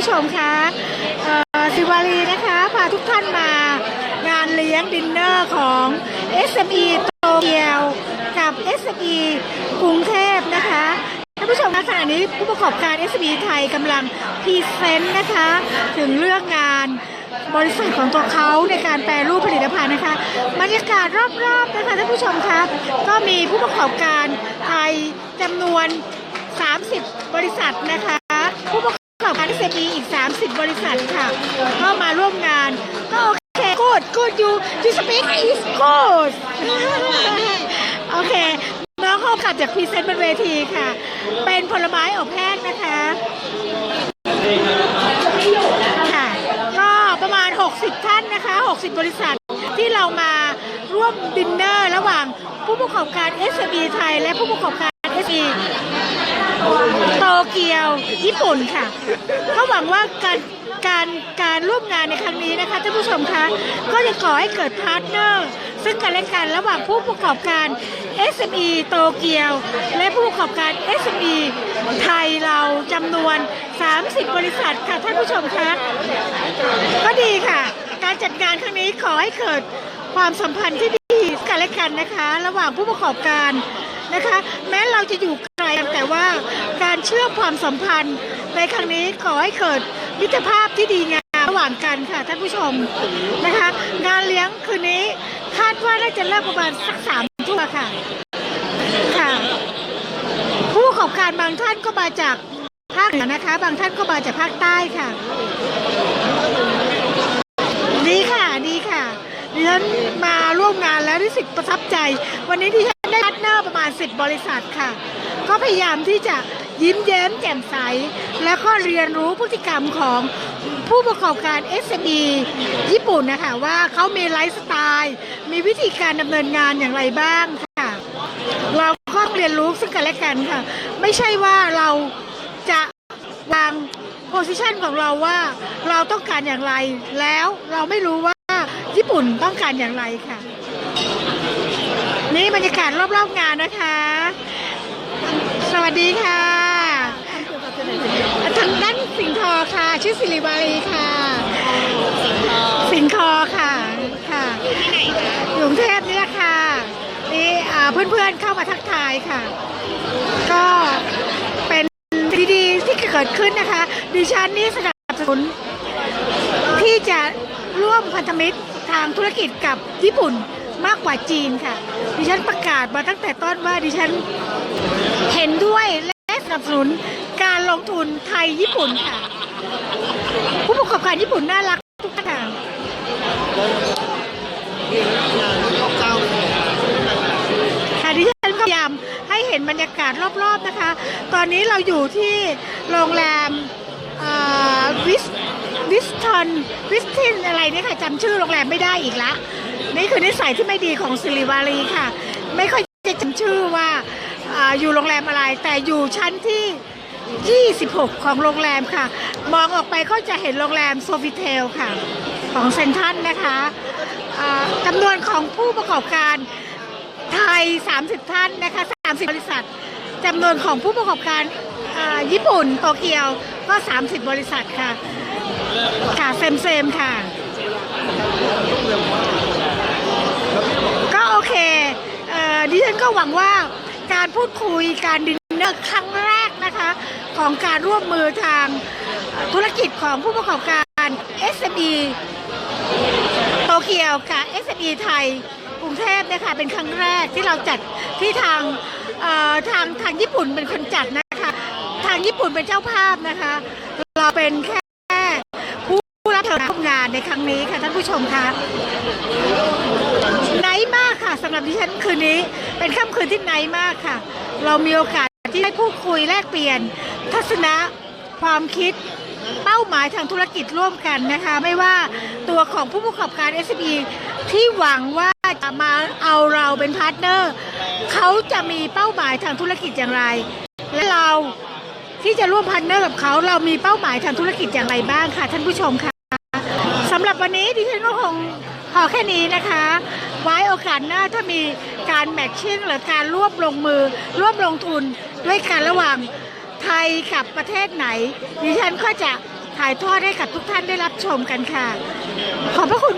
ผู้ชมคะสิวารีนะคะพาทุกท่านมางานเลี้ยงดินเนอร์ของ SME โตเกียวกับ SME กรุงเทพนะคะท่านผู้ชมคะขณะนี้ผู้ประกอบการ SME ไทยกำลังพรีเซนต์นะคะ ถึงเรื่องงานบริษัทของตัวเขาในการแปรรูปผลิตภัณฑ์นะคะบรรยากาศรอบๆนะคะท่านผู้ชมคะก็มีผู้ประกอบการไทยจำนวน 30 บริษัทนะคะผู้ประ กอบการ SME อีก 30 บริษัทค่ะ ก็มาร่วมงานก็โอเค good good you you speak is good โอเค น้องเขาขับจากพรีเซนต์บนเวทีค่ะ เป็นผลไม้อบแห้งนะคะค่ะก็ประมาณ 60 ท่านนะคะ 60 บริษัทที่เรามาร่วมดินเนอร์ระหว่างผู้ประกอบการ SME ไทยและผู้ประกอบการ SME ียวญี่ปุ่นค่ะก็หวังว่าการการการร่วมงานในครั้งนี้นะคะท่านผู้ชมคะก็จะก่อให้เกิดพาร์ทเนอร์ซึ่งกันและกันระหว่างผู้ประกอบการ SME โตเกียว และผู้ประกอบการ SME ไทยเราจำนวน 30 บริษัทค่ะท่านผู้ชมคะก็ดีค่ะ การจัดงานครั้งนี้ขอให้เกิดความสัมพันธ์ที่ดีกันและกันนะคะ ระหว่างผู้ประกอบการนะคะ แม้เราจะอยู่ แต่ว่าการเชื่อมความสัมพันธ์ในครั้งนี้ขอให้เกิดมิตรภาพที่ดีงามระหว่างกันค่ะท่านผู้ชมนะคะ งานเลี้ยงคืนนี้คาดว่าน่าจะเริ่มประมาณสักสามทุ่มค่ะค่ะ ผู้ประกอบการบางท่านก็มาจากภาคเหนือนะคะ บางท่านก็มาจากภาคใต้ค่ะ ดีค่ะดีค่ะดิฉันมาร่วมงานแล้วรู้สึกประทับใจ วันนี้ที่ ได้พาร์ทเนอร์ประมาณ 10 บริษัทค่ะ ก็พยายามที่จะยิ้มแย้มแจ่มใส แล้วก็เรียนรู้พฤติกรรมของผู้ประกอบการ SME ญี่ปุ่นนะคะว่าเขามีไลฟ์สไตล์ มีวิธีการดำเนินงานอย่างไรบ้างค่ะ เราก็ต้องเรียนรู้ซึ่งกันและกันค่ะ ไม่ใช่ว่าเราจะวางโพสิชันของเราว่าเราต้องการอย่างไร แล้วเราไม่รู้ว่าญี่ปุ่นต้องการอย่างไรค่ะ นี่บรรยากาศรอบๆงานนะคะ สวัสดีค่ะทางด้านสิงห์ทอค่ะ ชื่อสิริวารีค่ะ สิงห์ทอค่ะค่ะที่ไหนคะอยู่กรุงเทพนี่แหละค่ะนี่เพื่อนๆเข้ามาทักทายค่ะ ก็เป็นดีๆที่เกิดขึ้นนะคะ ดิฉันนี่สนับสนุนที่จะร่วมพันธมิตรทางธุรกิจกับญี่ปุ่น มากกว่าจีนค่ะ ดิฉันประกาศมาตั้งแต่ต้นว่าดิฉันเห็นด้วยและสนับสนุนการลงทุนไทยญี่ปุ่นค่ะ ผู้ประกอบการญี่ปุ่นน่ารักทุกท่านค่ะดิฉันก็พยายามให้เห็นบรรยากาศรอบๆนะคะ ตอนนี้เราอยู่ที่โรงแรมวิสวิสทอนวิสตินอะไรเนี่ยค่ะจำชื่อโรงแรมไม่ได้อีกละ นี่คือนิสัยที่ไม่ดีของสิริวารีค่ะ ไม่ค่อยจะจำชื่อว่าออยู่โรงแรมอะไร แต่อยู่ชั้นที่ 26 ของโรงแรมค่ะ มองออกไปก็จะเห็นโรงแรมโซฟิเทลค่ะ ของเซนทันนะคะจำนวนของผู้ประกอบการไทย 30 ท่านนะคะ 30 บริษัทจำนวนของผู้ประกอบการญี่ปุ่นโตเกียวก็ 30 บริษัทค่ะ ค่ะเซมเซมค่ะ ก็โอเคเอ่อ ดิฉันก็หวังว่าการพูดคุยการดินเนอร์ครั้งแรกนะคะ ของการร่วมมือทางธุรกิจของผู้ประกอบการ SME โตเกียวกับ SME ไทยกรุงเทพเนะคะเป็นครั้งแรกที่เราจัดที่ทางทางทางญี่ปุ่นเป็นคนจัดนะคะ ทางญี่ปุ่นเป็นเจ้าภาพนะคะ เราเป็นแค่ผู้รับเชิญร่วมงานในครั้งนี้ค่ะท่านผู้ชมคะ สำหรับดิฉันคืนนี้เป็นค่ำคืนที่ไนมากค่ะ เรามีโอกาสที่ได้พูดคุยแลกเปลี่ยน ทัศนะความคิดเป้าหมายทางธุรกิจร่วมกันนะคะ ไม่ว่าตัวของผู้ประกอบการ SME ที่หวังว่าจะมาเอาเราเป็นพาร์ทเนอร์เขาจะมีเป้าหมายทางธุรกิจอย่างไร และเราที่จะร่วมพาร์ทเนอร์กับเขาเรามีเป้าหมายทางธุรกิจอย่างไรบ้างค่ะท่านผู้ชมค่ะสำหรับวันนี้ดิฉันก็คงพอแค่นี้นะคะ ไว้โอกาสหน้าถ้ามีการแมทชิ่งหรือการร่วมลงมือ ร่วมลงทุนด้วยกันระหว่างไทยกับประเทศไหน ดิฉันก็จะถ่ายทอดให้กับทุกท่านได้รับชมกันค่ะ ขอบพระคุณ